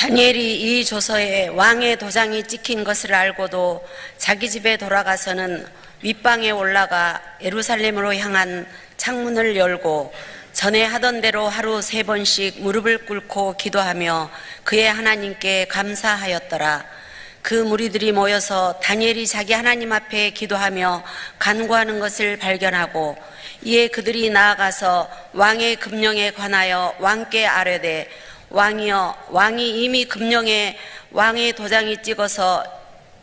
다니엘이 이 조서에 왕의 도장이 찍힌 것을 알고도 자기 집에 돌아가서는 윗방에 올라가 예루살렘으로 향한 창문을 열고 전에 하던 대로 하루 세 번씩 무릎을 꿇고 기도하며 그의 하나님께 감사하였더라. 그 무리들이 모여서 다니엘이 자기 하나님 앞에 기도하며 간구하는 것을 발견하고 이에 그들이 나아가서 왕의 금령에 관하여 왕께 아뢰되 왕이여 왕이 이미 금령에 왕의 도장이 찍어서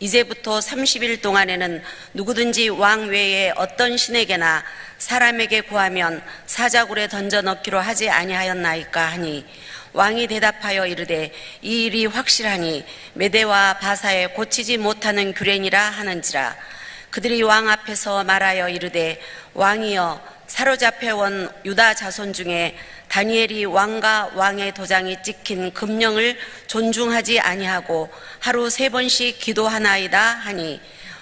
이제부터 30일 동안에는 누구든지 왕 외에 어떤 신에게나 사람에게 구하면 사자굴에 던져 넣기로 하지 아니하였나이까 하니 왕이 대답하여 이르되 이 일이 확실하니 메대와 바사에 고치지 못하는 규례니라 하는지라. 그들이 왕 앞에서 말하여 이르되 왕이여 사로잡혀 온 유다 자손 중에 다니엘이 왕과 왕의 도장이 찍힌 금령을 존중하지 아니하고 하루 세 번씩 기도하나이다 하니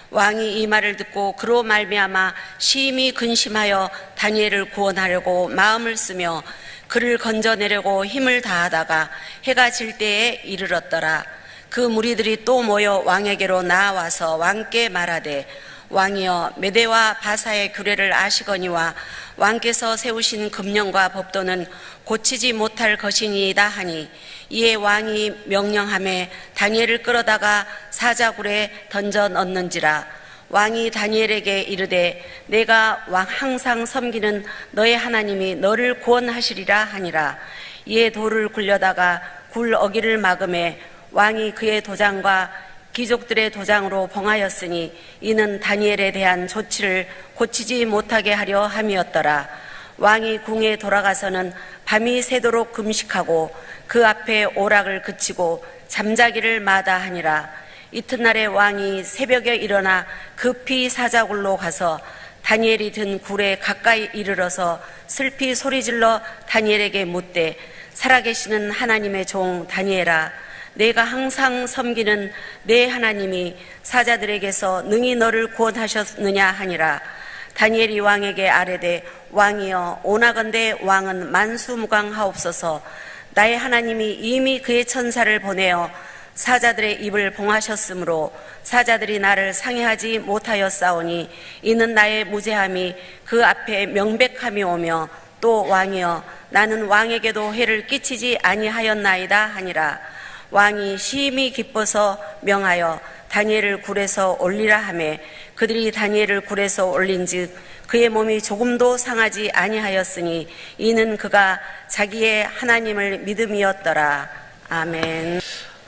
왕이 이 말을 듣고 그로 말미암아 심히 근심하여 다니엘을 구원하려고 마음을 쓰며 그를 건져내려고 힘을 다하다가 해가 질 때에 이르렀더라. 그 무리들이 또 모여 왕에게로 나와서 왕께 말하되 왕이여 메대와 바사의 규례를 아시거니와 왕께서 세우신 금령과 법도는 고치지 못할 것이니이다 하니 이에 왕이 명령함에 다니엘을 끌어다가 사자굴에 던져 넣는지라. 왕이 다니엘에게 이르되 내가 왕 항상 섬기는 너의 하나님이 너를 구원하시리라 하니라. 이에 돌을 굴려다가 굴 어기를 막음에 왕이 그의 도장과 귀족들의 도장으로 봉하였으니 이는 다니엘에 대한 조치를 고치지 못하게 하려 함이었더라. 왕이 궁에 돌아가서는 밤이 새도록 금식하고 그 앞에 오락을 그치고 잠자기를 마다하니라. 이튿날에 왕이 새벽에 일어나 급히 사자굴로 가서 다니엘이 든 굴에 가까이 이르러서 슬피 소리질러 다니엘에게 묻되 살아계시는 하나님의 종 다니엘아 내가 항상 섬기는 내 하나님이 사자들에게서 능히 너를 구원하셨느냐 하니라. 다니엘이 왕에게 아뢰되 왕이여 오나건대 왕은 만수무강하옵소서. 나의 하나님이 이미 그의 천사를 보내어 사자들의 입을 봉하셨으므로 사자들이 나를 상해하지 못하였사오니 이는 나의 무죄함이 그 앞에 명백함이 오며 또 왕이여 나는 왕에게도 해를 끼치지 아니하였나이다 하니라 왕이 심히 기뻐서 명하여 다니엘을 굴에서 올리라 하매 그들이 다니엘을 굴에서 올린즉 그의 몸이 조금도 상하지 아니하였으니 이는 그가 자기의 하나님을 믿음이었더라 아멘.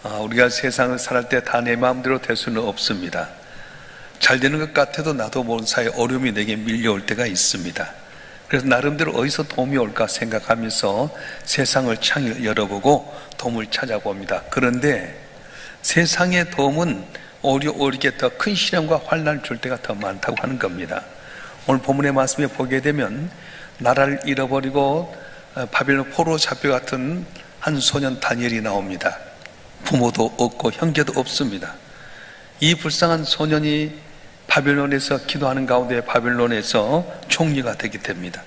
아, 우리가 세상을 살할 때 다 내 마음대로 될 수는 없습니다. 잘 되는 것 같아도 나도 모르는 사이에 어려움이 내게 밀려올 때가 있습니다. 그래서 나름대로 어디서 도움이 올까 생각하면서 세상을 창을 열어보고 도움을 찾아봅니다. 그런데 세상의 도움은 오히려 오히려 더 큰 시련과 환란을 줄 때가 더 많다고 하는 겁니다. 오늘 본문의 말씀에 보게 되면 나라를 잃어버리고 어, 바빌론 포로 잡혀 같은 한 소년 다니엘이 나옵니다. 부모도 없고 형제도 없습니다. 이 불쌍한 소년이 바빌론에서 기도하는 가운데 바빌론에서 총리가 되게 됩니다.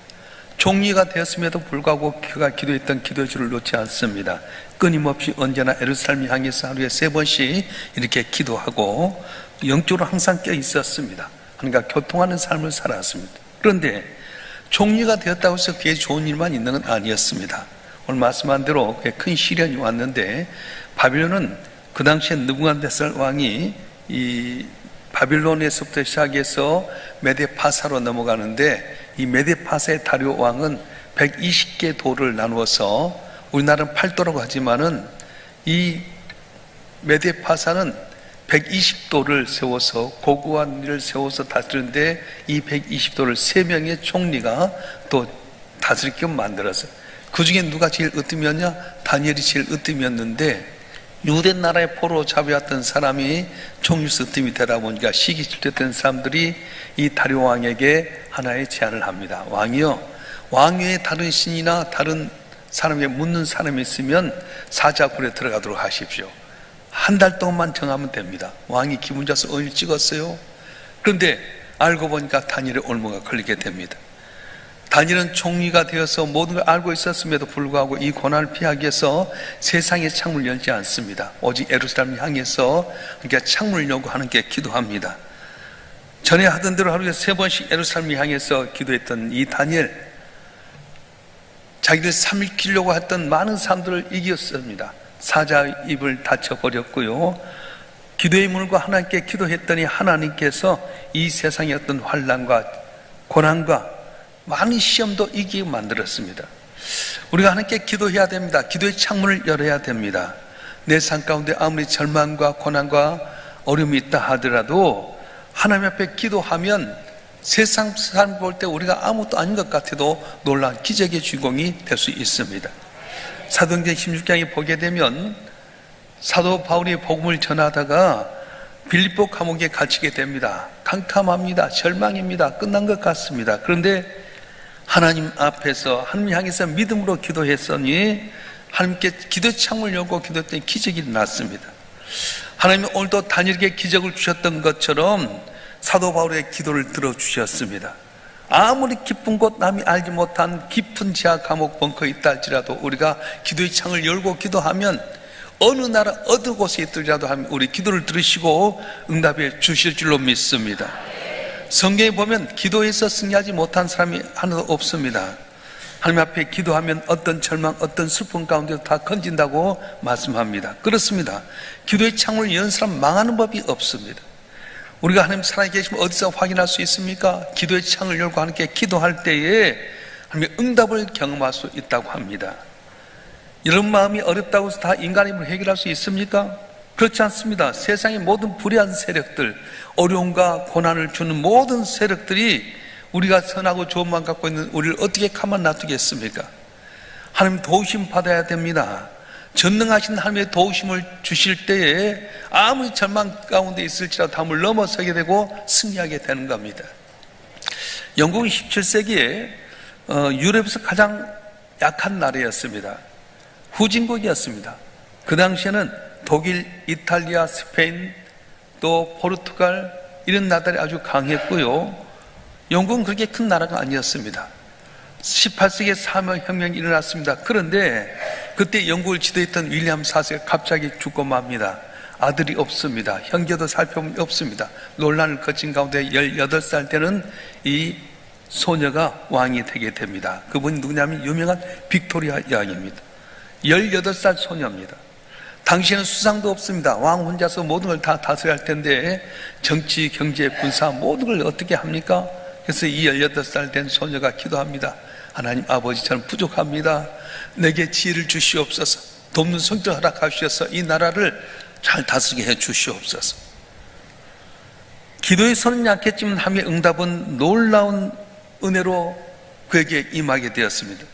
총리가 되었음에도 불구하고 그가 기도했던 기도의 줄을 놓지 않습니다. 끊임없이 언제나 에루살렘 향해서 하루에 세 번씩 이렇게 기도하고 영적으로 항상 껴 있었습니다. 그러니까 교통하는 삶을 살았습니다. 그런데 총리가 되었다고 해서 그게 좋은 일만 있는 건 아니었습니다. 오늘 말씀한 대로 큰 시련이 왔는데 바빌론은 그 당시에 느부갓네살 왕이 이 바빌론에서부터 시작해서 메데파사로 넘어가는데 이 메데파사의 다리오 왕은 120개 도를 나누어서 우리나라는 팔도라고 하지만은 이 메데파사는 120도를 세워서 고고한 일을 세워서 다스리는데 이 120도를 세 명의 총리가 또 다스리게끔 만들어서 그 중에 누가 제일 으뜸이었냐? 다니엘이 제일 으뜸이었는데 유대 나라의 포로 잡혀왔던 사람이 총리스 으뜸이 되다 보니까 시기 질투했던 사람들이 이 다리오 왕에게 하나의 제안을 합니다. 왕이요, 왕 외에 다른 신이나 다른 사람에 묻는 사람이 있으면 사자굴에 들어가도록 하십시오. 한 달 동안만 정하면 됩니다. 왕이 기분 좋아서 어일 찍었어요. 그런데 알고 보니까 다니엘의 올무가 걸리게 됩니다. 다니엘은 총리가 되어서 모든 걸 알고 있었음에도 불구하고 이 고난을 피하기 위해서 세상의 창문을 열지 않습니다. 오직 예루살렘을 향해서 그러니까 창문을 요구하는 게 기도합니다. 전에 하던 대로 하루에 세 번씩 예루살렘을 향해서 기도했던 이 다니엘 자기를 삼키려고 했던 많은 사람들을 이겼습니다. 사자 입을 닫혀버렸고요. 기도의 문과 하나님께 기도했더니 하나님께서 이 세상의 어떤 환란과 고난과 많은 시험도 이기게 만들었습니다. 우리가 하나님께 기도해야 됩니다. 기도의 창문을 열어야 됩니다. 내 삶 가운데 아무리 절망과 고난과 어려움이 있다 하더라도 하나님 앞에 기도하면 세상 사람 볼 때 우리가 아무것도 아닌 것 같아도 놀라운 기적의 주인공이 될 수 있습니다. 사도행전 16장에 보게 되면 사도 바울이 복음을 전하다가 빌립보 감옥에 갇히게 됩니다. 캄캄합니다. 절망입니다. 끝난 것 같습니다. 그런데 하나님 앞에서 하나님 향해서 믿음으로 기도했으니 하나님께 기도의 창을 열고 기도했더니 기적이 났습니다. 하나님이 오늘도 다니엘에게 기적을 주셨던 것처럼 사도 바울의 기도를 들어주셨습니다. 아무리 깊은 곳 남이 알지 못한 깊은 지하 감옥 벙커에 있다 할지라도 우리가 기도의 창을 열고 기도하면 어느 나라 어느 곳에 있더라도 우리 기도를 들으시고 응답해 주실 줄로 믿습니다. 성경에 보면 기도에서 승리하지 못한 사람이 하나도 없습니다. 하나님 앞에 기도하면 어떤 절망, 어떤 슬픔 가운데 다 건진다고 말씀합니다. 그렇습니다. 기도의 창을 연 사람 망하는 법이 없습니다. 우리가 하나님 살아 계시면 어디서 확인할 수 있습니까? 기도의 창을 열고 하나님께 기도할 때에 하나님의 응답을 경험할 수 있다고 합니다. 이런 마음이 어렵다고 해서 다 인간의 힘으로 해결할 수 있습니까? 그렇지 않습니다. 세상의 모든 불의한 세력들, 어려움과 고난을 주는 모든 세력들이 우리가 선하고 좋은 마음 갖고 있는 우리를 어떻게 가만 놔두겠습니까? 하나님 도우심 받아야 됩니다. 전능하신 하나님의 도우심을 주실 때에 아무리 절망 가운데 있을지라도 담을 넘어서게 되고 승리하게 되는 겁니다. 영국은 17세기에 어, 유럽에서 가장 약한 나라였습니다. 후진국이었습니다. 그 당시에는 독일, 이탈리아, 스페인, 또 포르투갈 이런 나라들이 아주 강했고요. 영국은 그렇게 큰 나라가 아니었습니다. 18세기에 사명혁명이 일어났습니다. 그런데 그때 영국을 지도했던 윌리엄 4세가 갑자기 죽고 맙니다. 아들이 없습니다. 형제도 살펴보면 없습니다. 논란을 거친 가운데 18살 때는 이 소녀가 왕이 되게 됩니다. 그분이 누구냐면 유명한 빅토리아 여왕입니다. 18살 소녀입니다. 당시에는 수상도 없습니다. 왕 혼자서 모든 걸 다 다스려야 할 텐데 정치, 경제, 군사 모든 걸 어떻게 합니까? 그래서 이 18살 된 소녀가 기도합니다. 하나님 아버지 저는 부족합니다. 내게 지혜를 주시옵소서. 돕는 성적 허락하시어서 이 나라를 잘 다스리게 해 주시옵소서. 기도의 손은 약했지만 함의 응답은 놀라운 은혜로 그에게 임하게 되었습니다.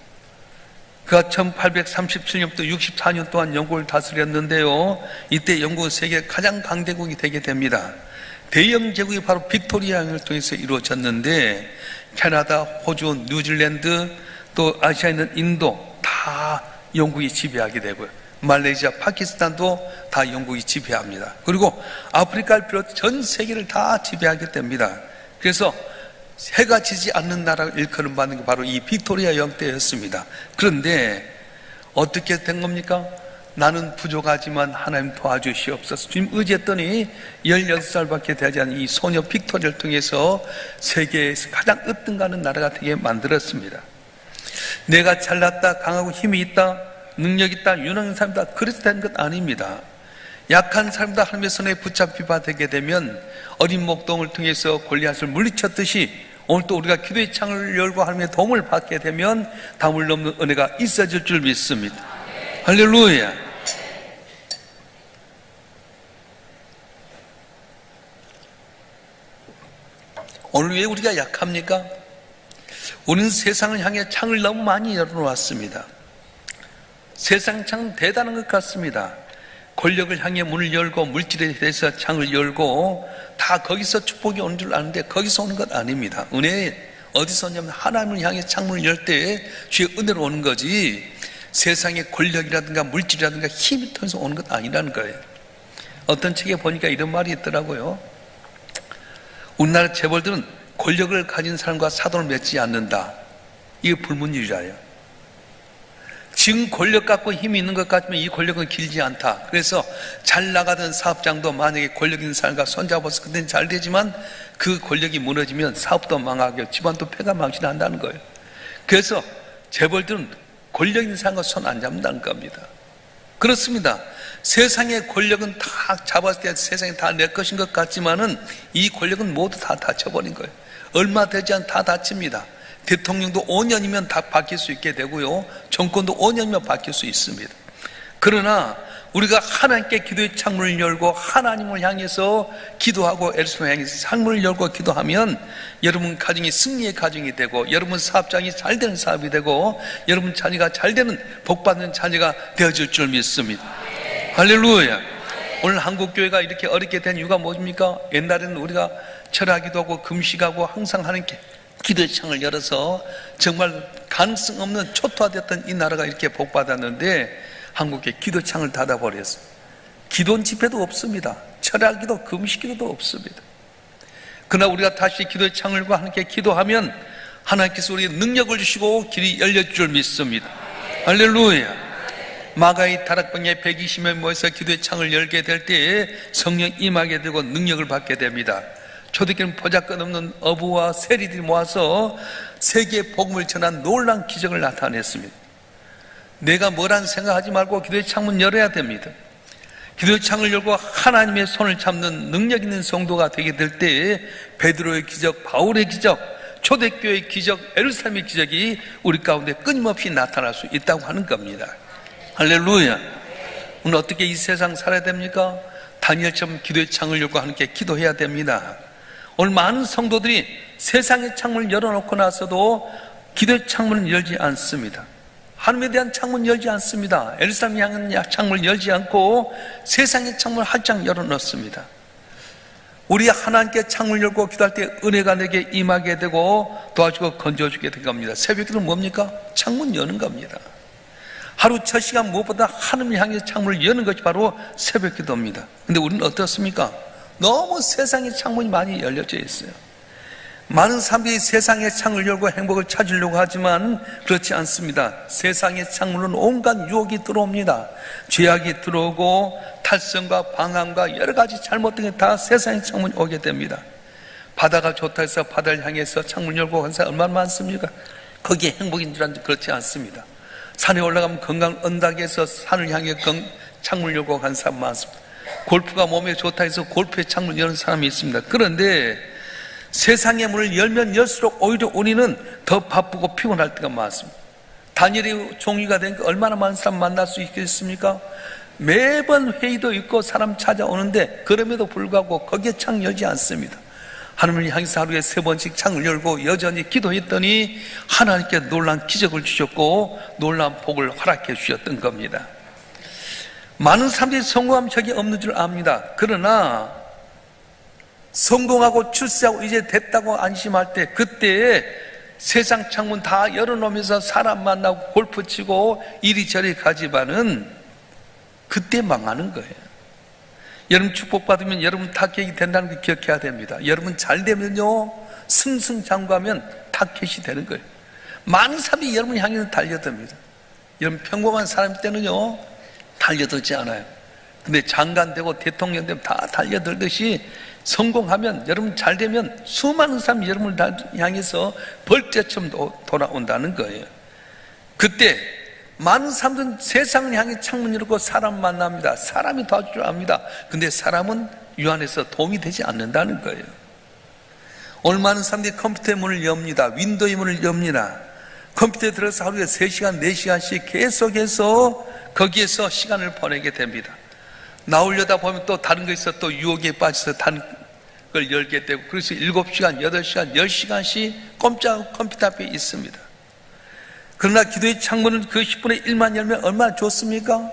그가 1837년부터 64년 동안 영국을 다스렸는데요. 이때 영국은 세계 가장 강대국이 되게 됩니다. 대영 제국이 바로 빅토리아를 통해서 이루어졌는데 캐나다, 호주, 뉴질랜드 또 아시아에 있는 인도 다 영국이 지배하게 되고요. 말레이시아, 파키스탄도 다 영국이 지배합니다. 그리고 아프리카를 비롯 전 세계를 다 지배하게 됩니다. 그래서 해가 지지 않는 나라가 일컬음 받는 게 바로 이 빅토리아 영때였습니다. 그런데 어떻게 된 겁니까? 나는 부족하지만 하나님 도와주시옵소서. 지금 의지했더니 16살밖에 되지 않은 이 소녀 빅토리아를 통해서 세계에서 가장 으뜸가는 나라가 되게 만들었습니다. 내가 잘났다, 강하고 힘이 있다, 능력 있다, 유능한 사람이다. 그래서 되는 것 아닙니다. 약한 사람도 하나님의 손에 붙잡히바 되게 되면 어린 목동을 통해서 골리앗을 물리쳤듯이 오늘 또 우리가 기도의 창을 열고 하나님의 도움을 받게 되면 담을 넘는 은혜가 있어질 줄 믿습니다. 할렐루야. 오늘 왜 우리가 약합니까? 우리는 세상을 향해 창을 너무 많이 열어놓았습니다. 세상 창은 대단한 것 같습니다. 권력을 향해 문을 열고 물질에 대해서 창을 열고 다 거기서 축복이 오는 줄 아는데 거기서 오는 것 아닙니다. 은혜 어디서 오냐면 하나님을 향해 창문을 열 때에 주의 은혜로 오는 거지 세상의 권력이라든가 물질이라든가 힘이 통해서 오는 것 아니라는 거예요. 어떤 책에 보니까 이런 말이 있더라고요. 우리나라 재벌들은 권력을 가진 사람과 사돈을 맺지 않는다. 이게 불문율이라요. 지금 권력 갖고 힘이 있는 것 같지만 이 권력은 길지 않다. 그래서 잘 나가던 사업장도 만약에 권력 있는 사람과 손잡아서 그때는 잘 되지만 그 권력이 무너지면 사업도 망하고 집안도 폐가 망신한다는 거예요. 그래서 재벌들은 권력 있는 사람과 손 안 잡는다는 겁니다. 그렇습니다. 세상의 권력은 다 잡았을 때 세상이 다 내 것인 것 같지만은 이 권력은 모두 다 다쳐버린 거예요. 얼마 되지 않다 다칩니다. 대통령도 5년이면 다 바뀔 수 있게 되고요. 정권도 5년이면 바뀔 수 있습니다. 그러나 우리가 하나님께 기도의 창문을 열고 하나님을 향해서 기도하고 에르스를 향해서 창문을 열고 기도하면 여러분 가정이 승리의 가정이 되고 여러분 사업장이 잘 되는 사업이 되고 여러분 자녀가 잘 되는 복받는 자녀가 되어질 줄 믿습니다. 할렐루야. 오늘 한국 교회가 이렇게 어렵게 된 이유가 뭐입니까? 옛날에는 우리가 철학기도 하고 금식하고 항상 하는 게 기도의 창을 열어서 정말 가능성 없는 초토화됐던 이 나라가 이렇게 복받았는데 한국에 기도 창을 닫아버렸어. 기도원 집회도 없습니다. 철학기도 금식기도도 없습니다. 그러나 우리가 다시 기도의 창을 과 함께 기도하면 하나님께서 우리에게 능력을 주시고 길이 열려줄 줄 믿습니다. 할렐루야. 마가의 다락방에 120명 모여서 기도의 창을 열게 될 때에 성령 임하게 되고 능력을 받게 됩니다. 초대교회는 보잘것없는 어부와 세리들이 모아서 세계 복음을 전한 놀란 기적을 나타냈습니다. 내가 뭐란 생각하지 말고 기도의 창문 열어야 됩니다. 기도의 창을 열고 하나님의 손을 잡는 능력 있는 성도가 되게 될 때에 베드로의 기적, 바울의 기적, 초대교회의 기적, 에루살렘의 기적이 우리 가운데 끊임없이 나타날 수 있다고 하는 겁니다. 할렐루야. 오늘 어떻게 이 세상 살아야 됩니까? 다니엘처럼 기도의 창을 열고 함께 기도해야 됩니다. 오늘 많은 성도들이 세상의 창문을 열어놓고 나서도 기도의 창문을 열지 않습니다. 하나님에 대한 창문 열지 않습니다. 에르사람 향한 창문을 열지 않고 세상의 창문을 활짝 열어놓습니다. 우리 하나님께 창문을 열고 기도할 때 은혜가 내게 임하게 되고 도와주고 건져주게 된 겁니다. 새벽기도는 뭡니까? 창문 여는 겁니다. 하루 첫 시간 무엇보다 하나님을 향해 창문을 여는 것이 바로 새벽 기도입니다. 근데 우리는 어떻습니까? 너무 세상의 창문이 많이 열려져 있어요. 많은 사람들이 세상의 창을 열고 행복을 찾으려고 하지만 그렇지 않습니다. 세상의 창문은 온갖 유혹이 들어옵니다. 죄악이 들어오고 탈선과 방황과 여러 가지 잘못된 게 다 세상의 창문이 오게 됩니다. 바다가 좋다 해서 바다를 향해서 창문 열고 간 사람 얼마나 많습니까? 거기에 행복인 줄 알았는데 그렇지 않습니다. 산에 올라가면 건강 언덕에서 산을 향해 건, 창문 열고 간 사람 많습니다. 골프가 몸에 좋다 해서 골프에 창문 여는 사람이 있습니다. 그런데 세상의 문을 열면 열수록 오히려 우리는 더 바쁘고 피곤할 때가 많습니다. 단일이 종이가 되니까 얼마나 많은 사람 만날 수 있겠습니까? 매번 회의도 있고 사람 찾아오는데 그럼에도 불구하고 거기에 창 열지 않습니다. 하나님을 향해서 하루에 세 번씩 창을 열고 여전히 기도했더니 하나님께 놀란 기적을 주셨고 놀란 복을 허락해 주셨던 겁니다. 많은 사람들이 성공하면 적이 없는 줄 압니다. 그러나 성공하고 출세하고 이제 됐다고 안심할 때 그때에 세상 창문 다 열어놓으면서 사람 만나고 골프 치고 이리저리 가지만은 그때 망하는 거예요. 여러분 축복받으면 여러분 타겟이 된다는 걸 기억해야 됩니다. 여러분 잘 되면요 승승장구하면 타겟이 되는 거예요. 많은 사람이 여러분 향해서 달려듭니다. 여러분 평범한 사람 때는요 달려들지 않아요. 근데 장관 되고 대통령 되면 다 달려들듯이 성공하면 여러분 잘 되면 수많은 사람이 여러분을 다 향해서 벌떼처럼 도- 돌아온다는 거예요. 그때 많은 사람들은 세상을 향해 창문 열고 사람 만납니다. 사람이 도와줄 줄 압니다. 근데 사람은 유 안에서 도움이 되지 않는다는 거예요. 많은 사람들이 컴퓨터의 문을 엽니다. 윈도우의 문을 엽니다. 컴퓨터에 들어서 하루에 3시간, 4시간씩 계속해서 거기에서 시간을 보내게 됩니다. 나오려다 보면 또 다른 거 있어 또 유혹에 빠져서 다른 걸 열게 되고 그래서 7시간, 8시간, 10시간씩 꼼짝 컴퓨터 앞에 있습니다. 그러나 기도의 창문은 그 10분의 1만 열면 얼마나 좋습니까?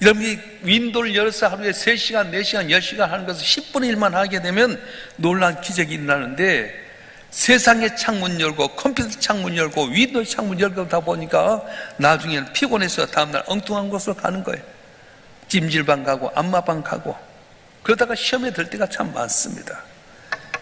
여러분이 윈도를 열어서 하루에 3시간, 4시간, 10시간 하는 것을 10분의 1만 하게 되면 놀란 기적이 일어나는데 세상의 창문 열고 컴퓨터 창문 열고 윈도우 창문 열고 다 보니까 나중에는 피곤해서 다음날 엉뚱한 곳으로 가는 거예요. 찜질방 가고 안마방 가고 그러다가 시험에 들 때가 참 많습니다.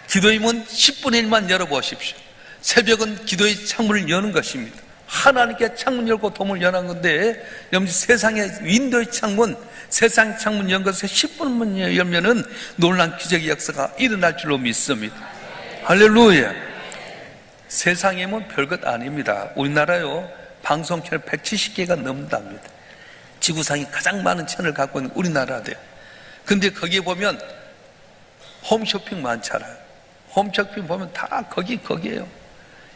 기도의 문 10분의 1만 열어보십시오. 새벽은 기도의 창문을 여는 것입니다. 하나님께 창문 열고 도움을 여는 건데 여러분 세상의 윈도의 창문 세상 창문 연 것에 10분만 열면은 놀란 기적의 역사가 일어날 줄로 믿습니다. 할렐루야. 세상에 뭐 별것 아닙니다. 우리나라요 방송 채널 170개가 넘는답니다. 지구상이 가장 많은 채널을 갖고 있는 우리나라대요. 근데 거기에 보면 홈쇼핑 많잖아요. 홈쇼핑 보면 다 거기 거기에요.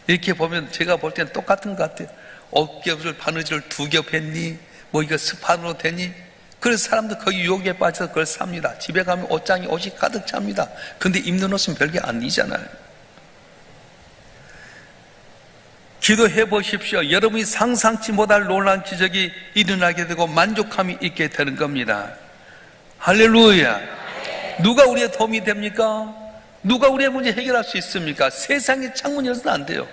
이렇게 보면 제가 볼 때는 똑같은 것 같아요. 옷겹을 바느질 두겹 했니? 뭐 이거 스판으로 되니? 그래서 사람들 거기 유혹에 빠져서 그걸 삽니다. 집에 가면 옷장에 옷이 가득 찹니다. 근데 입는 옷은 별게 아니잖아요. 기도해 보십시오. 여러분이 상상치 못할 놀란 기적이 일어나게 되고 만족함이 있게 되는 겁니다. 할렐루야. 누가 우리의 도움이 됩니까? 누가 우리의 문제 해결할 수 있습니까? 세상의 창문 열어서는 안 돼요.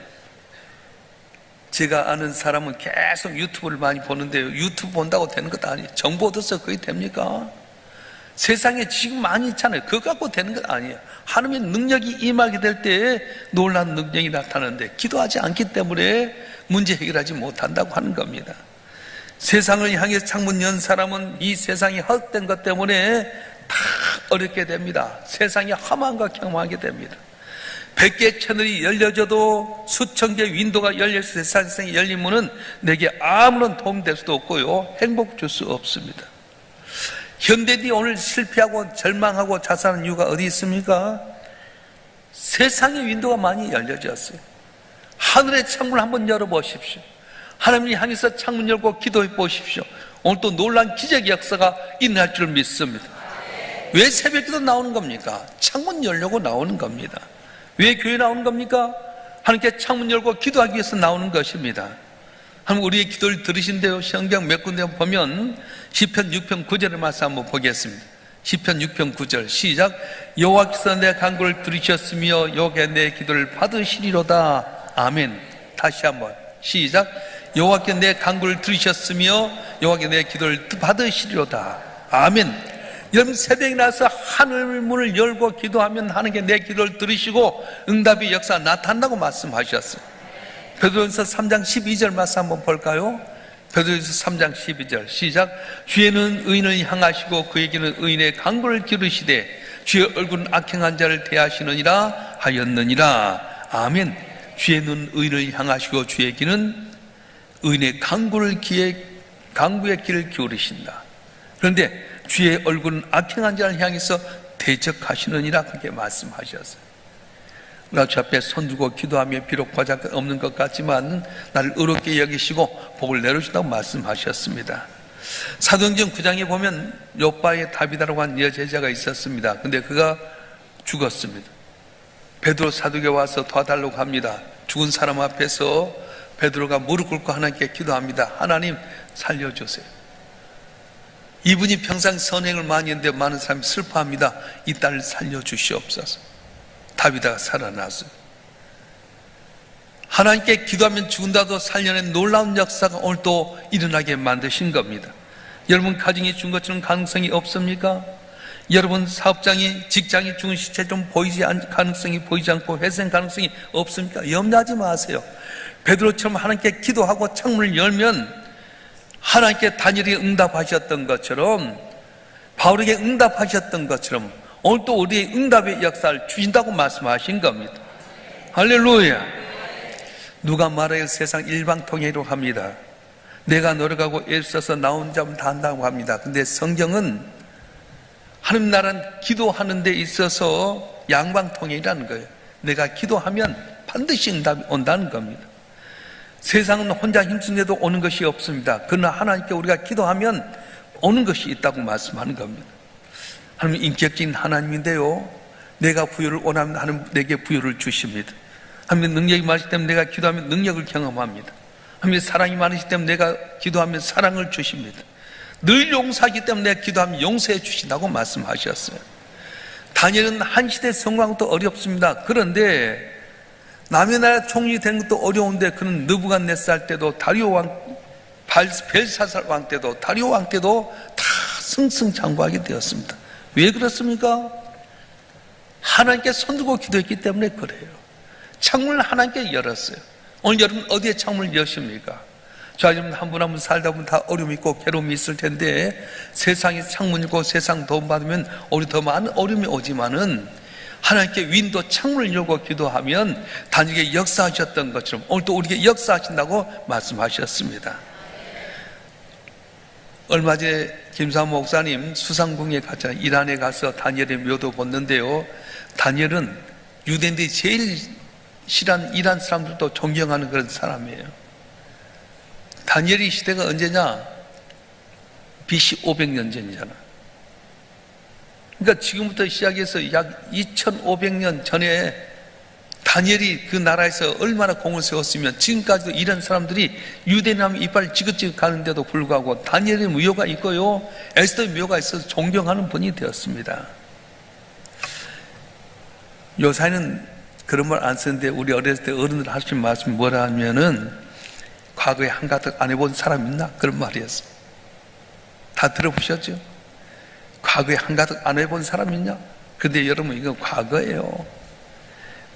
제가 아는 사람은 계속 유튜브를 많이 보는데요. 유튜브 본다고 되는 것도 아니에요. 정보 얻어서 그게 됩니까? 세상에 지금 많이 있잖아요. 그거 갖고 되는 것 아니에요. 하나님의 능력이 임하게 될 때에 놀란 능력이 나타나는데 기도하지 않기 때문에 문제 해결하지 못한다고 하는 겁니다. 세상을 향해 창문 연 사람은 이 세상이 헛된 것 때문에 다 어렵게 됩니다. 세상이 험한과 경험하게 됩니다. 100개 채널이 열려져도 수천 개 윈도가 열려서 세상에 열린 문은 내게 아무런 도움 될 수도 없고요. 행복 줄 수 없습니다. 현대인이 오늘 실패하고 절망하고 자살하는 이유가 어디 있습니까? 세상의 윈도가 많이 열려졌어요. 하늘의 창문을 한번 열어보십시오. 하나님을 향해서 창문 열고 기도해 보십시오. 오늘 또 놀란 기적 역사가 일어날 줄 믿습니다. 왜 새벽 기도 나오는 겁니까? 창문 열려고 나오는 겁니다. 왜 교회 나오는 겁니까? 하나님께 창문 열고 기도하기 위해서 나오는 것입니다. 하나님 우리의 기도를 들으신대요. 성경 몇 군데 보면 시편 6편 9절의 말씀 한번 보겠습니다. 시편 6편 9절 시작 여호와께서 내 간구를 들으셨으며 여호와께 내 기도를 받으시리로다. 아멘. 다시 한번 시작 여호와께 내 간구를 들으셨으며 여호와께 내 기도를 받으시리로다. 아멘. 여러분 새벽에 나서 하늘 문을 열고 기도하면 하나님께 내 기도를 들으시고 응답의 역사 나타난다고 말씀하셨어요. 베드로전서 3장 12절 말씀 한번 볼까요? 베드로전서 3장 12절. 시작. 주에는 의인을 향하시고 그에게는 의인의 강구를 기르시되 주의 얼굴은 악행한 자를 대하시느니라 하였느니라. 아멘. 주에는 의인을 향하시고 주에게는 의인의 강구를 기에 강구의 길을 기울이신다. 그런데 주의 얼굴은 악행한 자를 향해서 대적하시느니라 그렇게 말씀하셨어요 우리가 주 앞에 손 들고 기도하며 비록 과작 없는 것 같지만 나를 의롭게 여기시고 복을 내려준다고 말씀하셨습니다. 사도행전 9장에 보면 요바의 다비다라고 한 여제자가 있었습니다. 근데 그가 죽었습니다. 베드로 사두개 와서 도와달라고 합니다. 죽은 사람 앞에서 베드로가 무릎 꿇고 하나님께 기도합니다. 하나님 살려주세요. 이분이 평생 선행을 많이 했는데 많은 사람이 슬퍼합니다. 이 딸을 살려주시옵소서. 다비다가 살아났어요. 하나님께 기도하면 죽은다도 살려낸 놀라운 역사가 오늘 또 일어나게 만드신 겁니다. 여러분 가정이 죽은 것처럼 가능성이 없습니까? 여러분 사업장이 직장이 죽은 시체 좀 보이지 않 가능성이 보이지 않고 회생 가능성이 없습니까? 염려하지 마세요. 베드로처럼 하나님께 기도하고 창문을 열면 하나님께 단일히 응답하셨던 것처럼 바울에게 응답하셨던 것처럼 오늘 또 우리의 응답의 역사를 주신다고 말씀하신 겁니다. 할렐루야. 누가 말하여 세상 일방통행이라고 합니다. 내가 노력하고 애써서 나 혼자면 다 한다고 합니다. 근데 성경은 하나님 나라는 기도하는 데 있어서 양방통행이라는 거예요. 내가 기도하면 반드시 응답이 온다는 겁니다. 세상은 혼자 힘쓰는데도 오는 것이 없습니다. 그러나 하나님께 우리가 기도하면 오는 것이 있다고 말씀하는 겁니다. 하나님 인격적인 하나님인데요. 내가 부여를 원하면 하나님 내게 부여를 주십니다. 하나님 능력이 많으시 때문에 내가 기도하면 능력을 경험합니다. 하나님 사랑이 많으시 때문에 내가 기도하면 사랑을 주십니다. 늘 용서하기 때문에 내가 기도하면 용서해 주신다고 말씀하셨어요. 다니엘은 한 시대 성공도 어렵습니다. 그런데 남의 나라 총리 된 것도 어려운데 그는 느부갓네살 때도 다리오 왕 벨사살 왕 때도 다리오 왕 때도 다 승승장구하게 되었습니다. 왜 그렇습니까? 하나님께 손들고 기도했기 때문에 그래요. 창문을 하나님께 열었어요. 오늘 여러분 어디에 창문을 여십니까? 자, 여러분 한분 한 분 살다 보면 다 어려움이 있고 괴로움이 있을 텐데 세상에 창문 열고 세상 도움 받으면 우리 더 많은 어려움이 오지만은 하나님께 윈도 창문을 열고 기도하면 단일게 역사하셨던 것처럼 오늘 또 우리에게 역사하신다고 말씀하셨습니다. 얼마 전에 김삼 목사님 수상궁에 갔잖아요. 이란에 가서 다니엘의 묘도 봤는데요. 다니엘은 유대인들이 제일 싫어하는 이란 사람들도 존경하는 그런 사람이에요. 다니엘이 시대가 언제냐? BC 500년 전이잖아. 그러니까 지금부터 시작해서 약 2500년 전에 다니엘이 그 나라에서 얼마나 공을 세웠으면 지금까지도 이런 사람들이 유대남 이빨 지긋지긋 가는데도 불구하고 다니엘의 묘가 있고요. 에스더의 묘가 있어서 존경하는 분이 되었습니다. 요사이는 그런 말 안 쓰는데 우리 어렸을 때 어른들 하신 말씀 뭐라 하면은 과거에 한가득 안 해본 사람 있나? 그런 말이었어. 다 들어보셨죠? 과거에 한가득 안 해본 사람 있냐? 근데 여러분 이건 과거예요.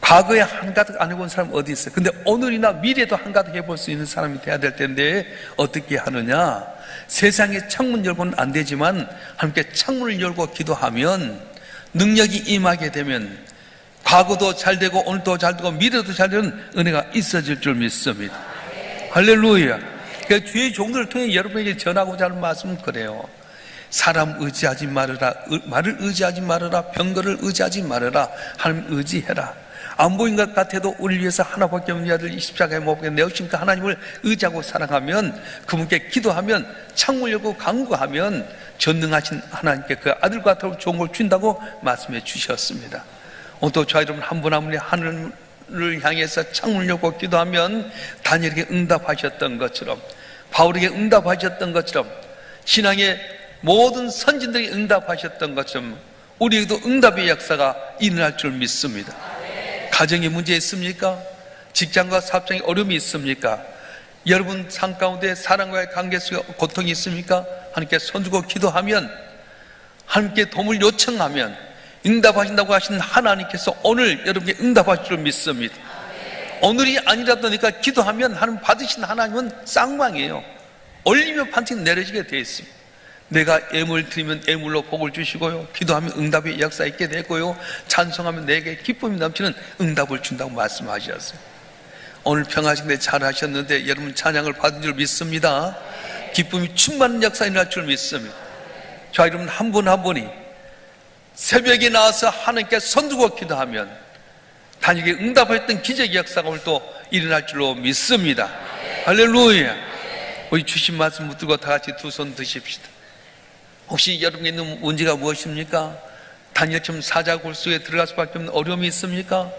과거에 한가득 안 해본 사람 어디 있어요? 근데 오늘이나 미래도 한가득 해볼 수 있는 사람이 돼야 될 텐데 어떻게 하느냐? 세상에 창문 열고는 안 되지만 함께 창문을 열고 기도하면 능력이 임하게 되면 과거도 잘 되고 오늘도 잘 되고 미래도 잘 되는 은혜가 있어질 줄 믿습니다. 할렐루야. 그 주의 종들을 통해 여러분에게 전하고자 하는 말씀은 그래요. 사람 의지하지 말아라. 의- 말을 의지하지 말아라. 병거를 의지하지 말아라. 하나님 의지해라. 안 보인 것 같아도 우리를 위해서 하나밖에 없는 아들 이 십자가에 못 보게 내오신 그 하나님을 의지하고 사랑하면 그분께 기도하면 창문 열고 간구하면 전능하신 하나님께 그 아들과 더욱 좋은 걸 준다고 말씀해 주셨습니다. 오늘도 저 여러분 한 분 한 분이 하늘을 향해서 창문을 열고 기도하면 다니엘에게 응답하셨던 것처럼 바울에게 응답하셨던 것처럼 신앙의 모든 선진들이 응답하셨던 것처럼 우리에게도 응답의 역사가 일어날 줄 믿습니다. 가정에 문제 있습니까? 직장과 사업장에 어려움이 있습니까? 여러분 삶 가운데 사랑과의 관계 속에 고통이 있습니까? 하나님께 손주고 기도하면 하나님께 도움을 요청하면 응답하신다고 하신 하나님께서 오늘 여러분께 응답하실 줄 믿습니다. 오늘이 아니라도 니까 기도하면 하나님 받으신 하나님은 쌍방이에요. 올리면 반칙 내려지게 되어 있습니다. 내가 애물 드리면 애물로 복을 주시고요. 기도하면 응답의 역사 있게 되고요. 찬송하면 내게 기쁨이 넘치는 응답을 준다고 말씀하셨어요. 오늘 평화식대 잘 하셨는데 여러분 찬양을 받은 줄 믿습니다. 기쁨이 충만한 역사 일어날 줄 믿습니다. 자, 여러분 한 분 한 분이 새벽에 나와서 하나님께 손두고 기도하면 단에게 응답했던 기적의 역사가 오늘 또 일어날 줄로 믿습니다. 할렐루야. 우리 주신 말씀 붙들고 다 같이 두 손 드십시다. 혹시 여러분에 있는 문제가 무엇입니까? 단일처럼 사자굴 속에 들어갈 수밖에 없는 어려움이 있습니까?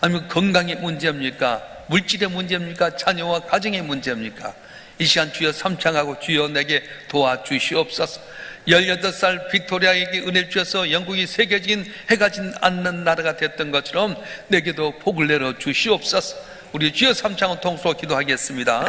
아니면 건강의 문제입니까? 물질의 문제입니까? 자녀와 가정의 문제입니까? 이 시간 주여 삼창하고 주여 내게 도와주시옵소서. 18살 빅토리아에게 은혜를 주셔서 영국이 세계적인 해가 진 않는 나라가 됐던 것처럼 내게도 복을 내려 주시옵소서. 우리 주여 삼창을 통수로 기도하겠습니다.